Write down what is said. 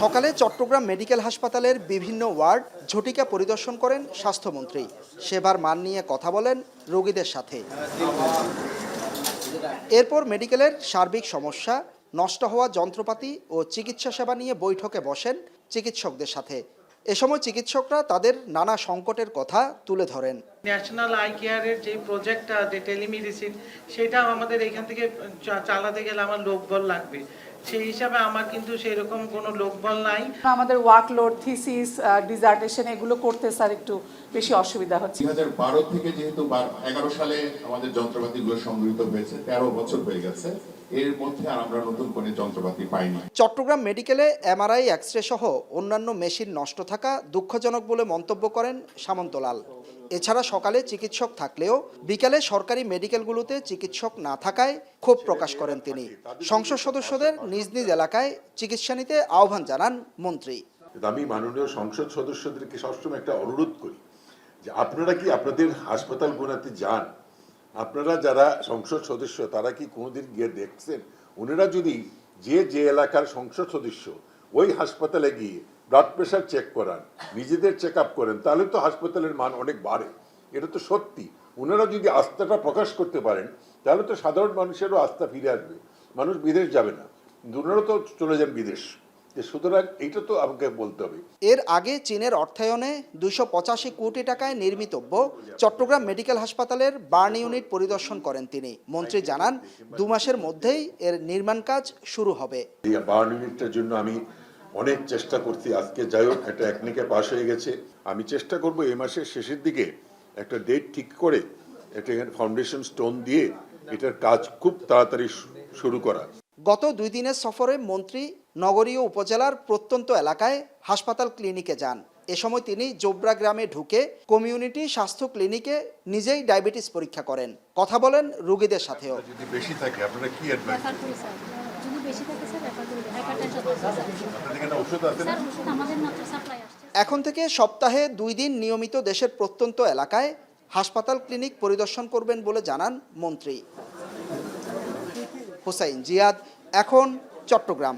সকালে চট্টগ্রাম মেডিকেল হাসপাতালের বিভিন্ন ওয়ার্ড ঝটিকা পরিদর্শন করেন স্বাস্থ্যমন্ত্রী। সেবার মান নিয়ে কথা বলেন রোগীদের সাথে। এরপর মেডিকেলের সার্বিক সমস্যা, নষ্ট হওয়া যন্ত্রপাতি ও চিকিৎসা সেবা নিয়ে বৈঠকে বসেন চিকিৎসকদের সাথে। এ সময় চিকিৎসকরা তাদের নানা সংকটের কথা তুলে ধরেন। ন্যাশনাল আই কেয়ারের যে প্রজেক্টটা, যে টেলিমেডিসিন, সেটাও আমাদের এখান থেকে চালাতে গেলে আমার লোকবল লাগবে। সেই হিসাবে আমার কিন্তু সেরকম কোনো লোকবল নাই। আমাদের ওয়ার্কলোড থিসিস ডিজার্টেশন এগুলো করতে স্যার একটু বেশি অসুবিধা হচ্ছে। দুই হাজার বারো থেকে যেহেতু এগারো সালে আমাদের যন্ত্রপাতিগুলো সংগৃহীত হয়েছে তেরো বছর হয়ে গেছে। এর মধ্যে আর আমরা নতুন কোনো যন্ত্রপাতি পাইনি চট্টগ্রাম মেডিকেলে এমআরআই এক্স রে সহ অন্যান্য মেশিন নষ্ট থাকা দুঃখজনক বলে মন্তব্য করেন সামন্তলাল। এছাড়া সকালে চিকিৎসক থাকলেও বিকালে সরকারি মেডিকেলগুলোতে চিকিৎসক না থাকায় ক্ষোভ প্রকাশ করেন তিনি। সংসদ সদস্যদের নিজ নিজ এলাকায় চিকিৎসা নিতে আহ্বান জানান মন্ত্রী। আমি মাননীয় সংসদ সদস্যদেরকে সবসময় একটা অনুরোধ করি যে আপনারা কি আপনাদের হাসপাতালগুলোতে যান? আপনারা যারা সংসদ সদস্য, তারা কি কোনোদিন গিয়ে দেখছেন? ওনারা যদি যে যে এলাকার সংসদ সদস্য, ওই হাসপাতালে গিয়ে ব্লাড প্রেশার চেক করান, নিজেদের চেক আপ করেন, তাহলে তো হাসপাতালের মান অনেক বাড়ে। এটা তো সত্যি। ওনারা যদি আস্থাটা প্রকাশ করতে পারেন, তাহলে তো সাধারণ মানুষেরও আস্থা ফিরে আসবে। মানুষ বিদেশ যাবে না। ওনারা তো চলে যান বিদেশ। সুতরাং এইটা তো আমাকে বলতে হবে। এর আগে চীনের অর্থায়নে দুইশো পঁচাশি কোটি টাকায় নির্মিতব্য চট্টগ্রাম মেডিকেল হাসপাতালের বার্ন ইউনিট পরিদর্শন করেন তিনি। মন্ত্রী জানান দু মাসের মধ্যেই এর নির্মাণ কাজ শুরু হবে। বার্ন ইউনিটটার জন্য আমি অনেক চেষ্টা করছি। আজকে যাই হোক একটা একনিকে পাশ হয়ে গেছে। আমি চেষ্টা করব এই মাসের শেষের দিকে একটা ডেট ঠিক করে একটা ফাউন্ডেশন স্টোন দিয়ে এটার কাজ খুব তাড়াতাড়ি শুরু করা। গত দুই দিনের সফরে মন্ত্রী নগরীয় উপজেলার প্রত্যন্ত এলাকায় হাসপাতাল ক্লিনিকে যান। এ সময় তিনি জোবরা গ্রামে ঢুকে কমিউনিটি স্বাস্থ্য ক্লিনিকে নিজেই ডায়াবেটিস পরীক্ষা করেন। কথা বলেন রোগীদের সাথেও। যদি বেশি থাকে আপনারা কি অ্যাডভাইস রেফার করি স্যার? যদি বেশি থাকে স্যার রেফার করি। হাইপারটেনশন আছে স্যার। আপনাদের এখানে ওষুধ আছে না? স্যার ওষুধ আমাদের মাত্র সাপ্লাই আসছে। এখন থেকে সপ্তাহে দুই দিন নিয়মিত দেশের প্রত্যন্ত এলাকায় হাসপাতাল ক্লিনিক পরিদর্শন করবেন বলে জানান মন্ত্রী। হুসাইন জিয়াদ এখন চট্টগ্রাম।